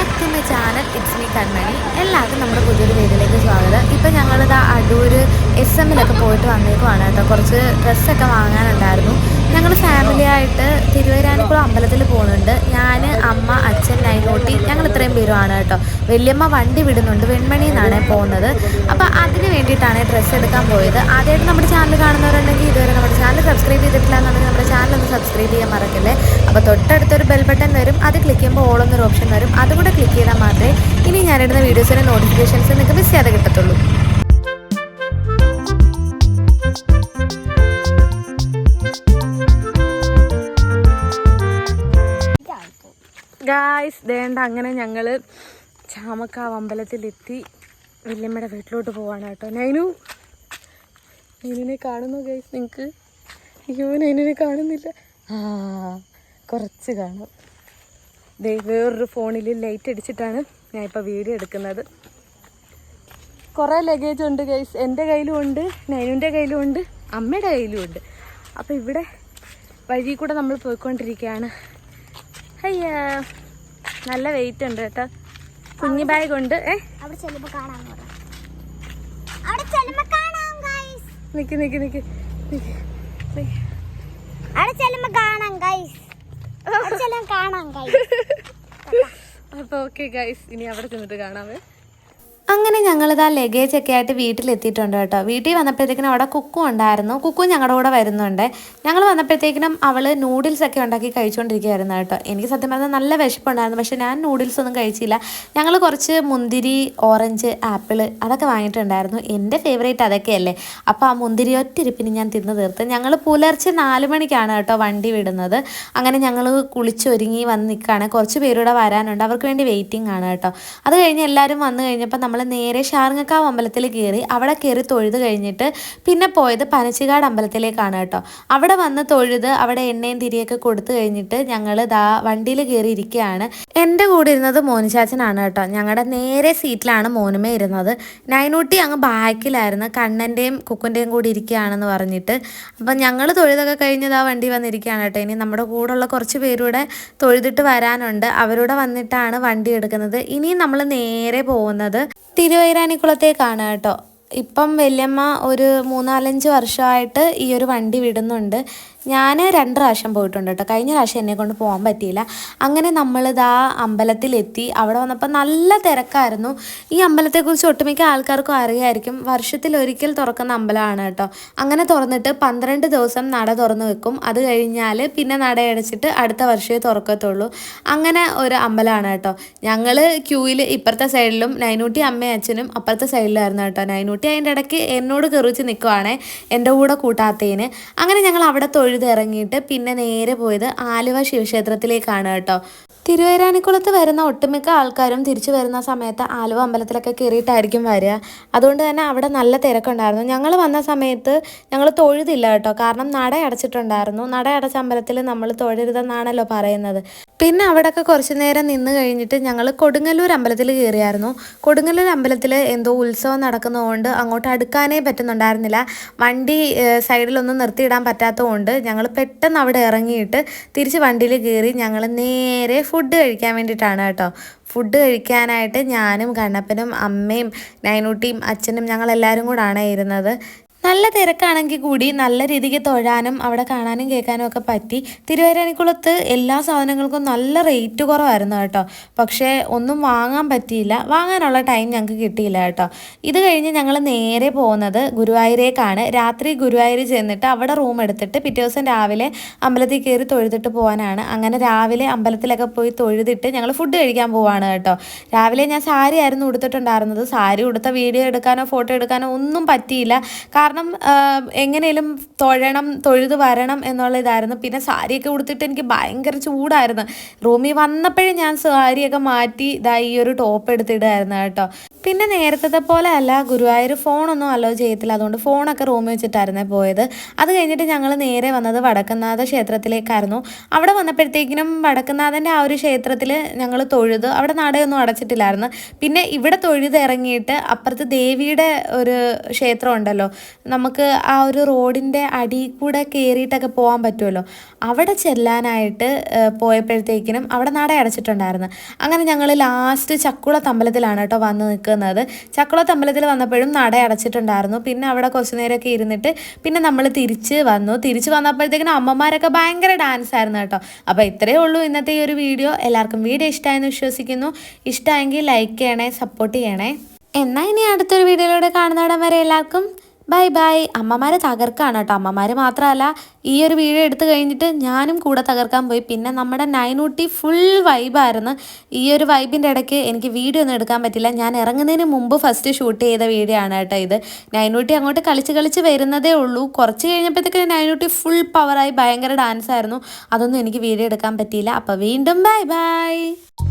Back to my channel it's me Kanmani എല്ലാവർക്കും നമ്മുടെ പുതിയൊരു വീഡിയോയിലേക്ക് സ്വാഗതം. ഇപ്പം ഞങ്ങളിത് അടൂർ എസ് എമ്മിലൊക്കെ പോയിട്ട് വന്നേക്കുവാണ് കേട്ടോ. കുറച്ച് ഡ്രസ്സൊക്കെ വാങ്ങാനുണ്ടായിരുന്നു. ഞങ്ങൾ തിരുവൈരാനിക്കുളം അമ്പലത്തിൽ പോകുന്നുണ്ട്. ഞാൻ അമ്മ അച്ഛൻ നൈനോട്ടി ഞങ്ങൾ ഇത്രയും പേരുമാണ് കേട്ടോ. വലിയമ്മ വണ്ടി വിടുന്നുണ്ട്. വെൺമണി എന്നാണ് പോകുന്നത്. അപ്പോൾ അതിന് വേണ്ടിയിട്ടാണ് ഡ്രസ്സ് എടുക്കാൻ പോയത്. ആദ്യമായിട്ട് നമ്മുടെ ചാനൽ കാണുന്നവരുണ്ടെങ്കിൽ ഇതുവരെ നമ്മുടെ ചാനൽ സബ്സ്ക്രൈബ് ചെയ്തിട്ടില്ല എന്നുണ്ടെങ്കിൽ നമ്മുടെ ചാനൽ ഒന്ന് സബ്സ്ക്രൈബ് ചെയ്യാൻ മറക്കല്ലേ. അപ്പോൾ തൊട്ടടുത്തൊരു ബെൽ ബട്ടൺ വരും. അത് ക്ലിക്ക് ചെയ്യുമ്പോൾ ഓൾ എന്നൊരു ഓപ്ഷൻ വരും. അതുകൂടെ ക്ലിക്ക് ചെയ്താൽ മാത്രമേ ഇനി ഞാനിടുന്ന വീഡിയോസിന്റെ നോട്ടിഫിക്കേഷൻസ് നിങ്ങൾക്ക് മിസ് ചെയ്യാതെ കിട്ടത്തുള്ളൂ. ഗായ്സ് ദേണ്ട അങ്ങനെ ഞങ്ങൾ ചാമക്കാവ് അമ്പലത്തിലെത്തി വല്യമ്മയുടെ വീട്ടിലോട്ട് പോവാണ് കേട്ടോ. നൈനു നൈനുവിനെ കാണുന്നു ഗൈസ് നിങ്ങൾക്ക് അയ്യോ നൈനുവിനെ കാണുന്നില്ല. ആ കുറച്ച് കാണും. ദേ വേറൊരു ഫോണിൽ ലൈറ്റ് അടിച്ചിട്ടാണ് ഞാൻ ഇപ്പോൾ വീഡിയോ എടുക്കുന്നത്. കുറേ ലഗേജ് ഉണ്ട് ഗൈസ് എന്റെ കയ്യിലും ഉണ്ട് നൈനുവിന്റെ കയ്യിലും ഉണ്ട് അമ്മയുടെ കയ്യിലും ഉണ്ട്. അപ്പോൾ ഇവിടെ വഴി കൂടെ നമ്മൾ പോയിക്കൊണ്ടിരിക്കുകയാണ്. അയ്യാ. നല്ല വെയിറ്റ് ഉണ്ട് കേട്ടോ. കുഞ്ഞു ബാഗ് ഉണ്ട്. ഏ? നിക്ക് നിക്ക് നിക്ക്. അപ്പോൾ ഓക്കെ ഗൈസ് ഇനി അവിടെ ചെന്നിട്ട് കാണാമേ അങ്ങനെ ഞങ്ങളിതാ ലഗേജ് ഒക്കെ ആയിട്ട് വീട്ടിലെത്തിയിട്ടുണ്ട് കേട്ടോ. വീട്ടിൽ വന്നപ്പോഴത്തേക്കിനും അവിടെ കുക്കു ഉണ്ടായിരുന്നു. കുക്കും ഞങ്ങളുടെ കൂടെ വരുന്നുണ്ട്. ഞങ്ങൾ വന്നപ്പോഴത്തേക്കിനും അവൾ നൂഡിൽസ് ഒക്കെ ഉണ്ടാക്കി കഴിച്ചുകൊണ്ടിരിക്കുകയായിരുന്നു കേട്ടോ. എനിക്ക് സത്യം പറഞ്ഞാൽ നല്ല വിശപ്പുണ്ടായിരുന്നു. പക്ഷേ ഞാൻ നൂഡിൽസ് ഒന്നും കഴിച്ചില്ല. ഞങ്ങൾ കുറച്ച് മുന്തിരി ഓറഞ്ച് ആപ്പിൾ അതൊക്കെ വാങ്ങിയിട്ടുണ്ടായിരുന്നു. എന്റെ ഫേവറേറ്റ് അതൊക്കെയല്ലേ അപ്പോൾ ആ മുന്തിരി ഒറ്റിരിപ്പിന് ഞാൻ തിന്നു തീർത്ത്. ഞങ്ങൾ പുലർച്ചെ നാല് മണിക്കാണ് കേട്ടോ വണ്ടി വിടുന്നത്. അങ്ങനെ ഞങ്ങൾ കുളിച്ചൊരുങ്ങി വന്ന് നിൽക്കുകയാണ്. കുറച്ച് പേരൂടെ വരാനുണ്ട്. അവർക്ക് വേണ്ടി വെയിറ്റിംഗ് ആണ് കേട്ടോ. അത് കഴിഞ്ഞ് എല്ലാവരും വന്നു കഴിഞ്ഞപ്പോൾ നമ്മൾ നേരെ ഷാർങ്ങക്കാവ് അമ്പലത്തിൽ കയറി അവിടെ കയറി തൊഴുത് കഴിഞ്ഞിട്ട് പിന്നെ പോയത് പനച്ചിക്കാട് അമ്പലത്തിലേക്കാണ് കേട്ടോ. അവിടെ വന്ന് തൊഴുത് അവിടെ എണ്ണയും തിരിയൊക്കെ കൊടുത്തു കഴിഞ്ഞിട്ട് ഞങ്ങൾ ദാ വണ്ടിയിൽ കയറി ഇരിക്കുകയാണ് എന്റെ കൂടെ ഇരുന്നത് മോനുചാച്ചനാണ് കേട്ടോ. ഞങ്ങളുടെ നേരെ സീറ്റിലാണ് മോനുമേ ഇരുന്നത്. നൈനൂട്ടി അങ്ങ് ബാക്കിലായിരുന്നു. കണ്ണന്റെയും കുക്കുന്റെയും കൂടി ഇരിക്കുകയാണെന്ന് പറഞ്ഞിട്ട്. അപ്പം ഞങ്ങൾ തൊഴുതൊക്കെ കഴിഞ്ഞത് ആ വണ്ടി വന്നിരിക്കുകയാണ് കേട്ടോ. ഇനി നമ്മുടെ കൂടെയുള്ള കുറച്ച് പേരൂടെ തൊഴുതിട്ട് വരാനുണ്ട്. അവരൂടെ വന്നിട്ടാണ് വണ്ടി എടുക്കുന്നത്. ഇനിയും നമ്മൾ നേരെ പോകുന്നത്. തിരുവൈരാനിക്കുളത്തേക്കാണ് കേട്ടോ. ഇപ്പം വല്യമ്മ ഒരു മൂന്നാലഞ്ച് വർഷമായിട്ട് ഈ ഒരു വണ്ടി വിടുന്നുണ്ട്. ഞാൻ രണ്ട് പ്രാവശ്യം പോയിട്ടുണ്ട് കേട്ടോ കഴിഞ്ഞ പ്രാവശ്യം എന്നെ കൊണ്ട് പോകാൻ പറ്റിയില്ല. അങ്ങനെ നമ്മളിതാ അമ്പലത്തിലെത്തി. അവിടെ വന്നപ്പോൾ നല്ല തിരക്കായിരുന്നു. ഈ അമ്പലത്തെക്കുറിച്ച് ഒട്ടുമിക്ക ആൾക്കാർക്കും അറിയായിരിക്കും. വർഷത്തിൽ ഒരിക്കൽ തുറക്കുന്ന അമ്പലമാണ് കേട്ടോ അങ്ങനെ തുറന്നിട്ട് പന്ത്രണ്ട് ദിവസം നട തുറന്നു വെക്കും. അത് കഴിഞ്ഞാൽ പിന്നെ നട അടച്ചിട്ട് അടുത്ത വർഷമേ തുറക്കത്തുള്ളൂ. അങ്ങനെ ഒരു അമ്പലമാണ് കേട്ടോ ഞങ്ങൾ ക്യൂവിൽ ഇപ്പുറത്തെ സൈഡിലും നൈനൂട്ടി അമ്മയും അച്ഛനും അപ്പുറത്തെ സൈഡിലായിരുന്നു കേട്ടോ നൈനൂട്ടി അതിന്റെ ഇടയ്ക്ക് എന്നോട് കെറിച്ച് നിൽക്കുവാണേ എന്റെ കൂടെ കൂട്ടാത്തതിന് അങ്ങനെ ഞങ്ങൾ അവിടെ തൊഴുതിറങ്ങിയിട്ട് പിന്നെ നേരെ പോയത് ആലുവ ശിവക്ഷേത്രത്തിലേക്കാണ് കേട്ടോ. തിരുവൈരാനിക്കുളത്ത് വരുന്ന ഒട്ടുമിക്ക ആൾക്കാരും തിരിച്ചു വരുന്ന സമയത്ത് ആലുവ അമ്പലത്തിലൊക്കെ കയറിയിട്ടായിരിക്കും വരിക. അതുകൊണ്ട് തന്നെ അവിടെ നല്ല തിരക്കുണ്ടായിരുന്നു. ഞങ്ങൾ വന്ന സമയത്ത് ഞങ്ങൾ തൊഴുതില്ല കേട്ടോ. കാരണം നട അടച്ചിട്ടുണ്ടായിരുന്നു. നട അടച്ച അമ്പലത്തിൽ നമ്മൾ തൊഴരുതെന്നാണല്ലോ പറയുന്നത്. പിന്നെ അവിടെയൊക്കെ കുറച്ച് നേരം നിന്ന് കഴിഞ്ഞിട്ട് ഞങ്ങൾ കൊടുങ്ങല്ലൂർ അമ്പലത്തിൽ കയറിയായിരുന്നു. കൊടുങ്ങല്ലൂർ അമ്പലത്തിൽ എന്തോ ഉത്സവം നടക്കുന്നതുകൊണ്ട് അങ്ങോട്ട് അടുക്കാനേ പറ്റുന്നുണ്ടായിരുന്നില്ല. വണ്ടി സൈഡിലൊന്നും നിർത്തിയിടാൻ പറ്റാത്തതുകൊണ്ട് ഞങ്ങൾ പെട്ടെന്ന് അവിടെ ഇറങ്ങിയിട്ട് തിരിച്ച് വണ്ടിയിൽ കയറി ഞങ്ങൾ നേരെ ഫുഡ് കഴിക്കാൻ വേണ്ടിയിട്ടാണ് കേട്ടോ. ഫുഡ് കഴിക്കാനായിട്ട് ഞാനും കണ്ണപ്പനും അമ്മയും നൈനൂട്ടിയും അച്ഛനും ഞങ്ങളെല്ലാവരും കൂടാണ് ഇരുന്നത്. നല്ല തിരക്കാണെങ്കിൽ കൂടി നല്ല രീതിക്ക് തൊഴാനും അവിടെ കാണാനും കേൾക്കാനും ഒക്കെ പറ്റി. തിരുവരാനിക്കുളത്ത് എല്ലാ സാധനങ്ങൾക്കും നല്ല റേറ്റ് കുറവായിരുന്നു കേട്ടോ. പക്ഷേ ഒന്നും വാങ്ങാൻ പറ്റിയില്ല. വാങ്ങാനുള്ള ടൈം ഞങ്ങൾക്ക് കിട്ടിയില്ല കേട്ടോ. ഇത് കഴിഞ്ഞ് ഞങ്ങൾ നേരെ പോകുന്നത് ഗുരുവായൂരേക്കാണ്. രാത്രി ഗുരുവായൂർ ചെന്നിട്ട് അവിടെ റൂം എടുത്തിട്ട് പിറ്റേ ദിവസം രാവിലെ അമ്പലത്തിൽ കയറി തൊഴുതിട്ട് പോകാനാണ്. അങ്ങനെ രാവിലെ അമ്പലത്തിലൊക്കെ പോയി തൊഴുതിട്ട് ഞങ്ങൾ ഫുഡ് കഴിക്കാൻ പോവാണ് കേട്ടോ. രാവിലെ ഞാൻ സാരി ആയിരുന്നു ഉടുത്തിട്ടുണ്ടായിരുന്നത്. സാരി ഉടുത്ത വീഡിയോ എടുക്കാനോ ഫോട്ടോ എടുക്കാനോ ഒന്നും പറ്റിയില്ല. കാരണം എങ്ങനെയും തൊഴണം തൊഴുത് വരണം എന്നുള്ള ഇതായിരുന്നു പിന്നെ സാരിയൊക്കെ ഉടുത്തിട്ട് എനിക്ക് ഭയങ്കര ചൂടായിരുന്നു. റൂമിൽ വന്നപ്പോഴും ഞാൻ സാരിയൊക്കെ മാറ്റി ഇതാ ഈ ഒരു ടോപ്പ് എടുത്തിടായിരുന്നു കേട്ടോ. പിന്നെ നേരത്തെ പോലെ അല്ല ഗുരുവായൂർ ഫോണൊന്നും അലോ ചെയ്യത്തില്ല. അതുകൊണ്ട് ഫോണൊക്കെ റൂമിൽ വെച്ചിട്ടായിരുന്നേ പോയത്. അത് കഴിഞ്ഞിട്ട് ഞങ്ങൾ നേരെ വന്നത് വടക്കുന്നാഥ ക്ഷേത്രത്തിലേക്കായിരുന്നു. അവിടെ വന്നപ്പോഴത്തേക്കിനും വടക്കുന്നാഥന്റെ ആ ഒരു ക്ഷേത്രത്തിൽ ഞങ്ങൾ തൊഴുത് അവിടെ നടയൊന്നും അടച്ചിട്ടില്ലായിരുന്നു. പിന്നെ ഇവിടെ തൊഴുത് ഇറങ്ങിയിട്ട് അപ്പുറത്ത് ദേവിയുടെ ഒരു ക്ഷേത്രം ഉണ്ടല്ലോ നമുക്ക് ആ ഒരു റോഡിന്റെ അടി കൂടെ കയറിയിട്ടൊക്കെ പോകാൻ പറ്റുമല്ലോ. അവിടെ ചെല്ലാനായിട്ട് പോയപ്പോഴത്തേക്കിനും അവിടെ നട അടച്ചിട്ടുണ്ടായിരുന്നു. അങ്ങനെ ഞങ്ങൾ ലാസ്റ്റ് ചക്കുളത്ത് അമ്പലത്തിലാണ് കേട്ടോ വന്ന് നിൽക്കുന്നത്. ചക്കുളത്ത് അമ്പലത്തിൽ വന്നപ്പോഴും നട അടച്ചിട്ടുണ്ടായിരുന്നു. പിന്നെ അവിടെ കുറച്ച് നേരമൊക്കെ ഇരുന്നിട്ട് പിന്നെ നമ്മൾ തിരിച്ച് വന്നു. തിരിച്ച് വന്നപ്പോഴത്തേക്കിനും അമ്മമാരൊക്കെ ഭയങ്കര ഡാൻസ് ആയിരുന്നു കേട്ടോ. അപ്പോൾ ഇത്രയേ ഉള്ളൂ ഇന്നത്തെ ഈ ഒരു വീഡിയോ. എല്ലാവർക്കും വീഡിയോ ഇഷ്ടമായെന്ന് വിശ്വസിക്കുന്നു. ഇഷ്ടമായെങ്കിൽ ലൈക്ക് ചെയ്യണേ സപ്പോർട്ട് ചെയ്യണേ. എന്നാൽ ഇനി അടുത്തൊരു വീഡിയോയിലൂടെ കാണുന്നവിടം വരെ എല്ലാവർക്കും ബൈ ബൈ അമ്മമാരെ തകർക്കാണ് കേട്ടോ. അമ്മമാർ മാത്രമല്ല ഈ ഒരു വീഡിയോ എടുത്തു കഴിഞ്ഞിട്ട് ഞാനും കൂടെ തകർക്കാൻ പോയി. പിന്നെ നമ്മുടെ നൈനൂട്ടി ഫുൾ വൈബായിരുന്നു ഈ ഒരു വൈബിന്റെ ഇടയ്ക്ക് എനിക്ക് വീഡിയോ ഒന്നും എടുക്കാൻ പറ്റില്ല. ഞാൻ ഇറങ്ങുന്നതിന് മുമ്പ് ഫസ്റ്റ് ഷൂട്ട് ചെയ്ത വീഡിയോ ആണ് കേട്ടോ ഇത്. നൈനൂട്ടി അങ്ങോട്ട് കളിച്ച് കളിച്ച് വരുന്നതേ ഉള്ളൂ. കുറച്ച് കഴിഞ്ഞപ്പോഴത്തേക്ക് നൈനൂട്ടി ഫുൾ പവറായി ഭയങ്കര ഡാൻസ് ആയിരുന്നു. അതൊന്നും എനിക്ക് വീഡിയോ എടുക്കാൻ പറ്റിയില്ല. അപ്പോൾ വീണ്ടും ബൈ ബൈ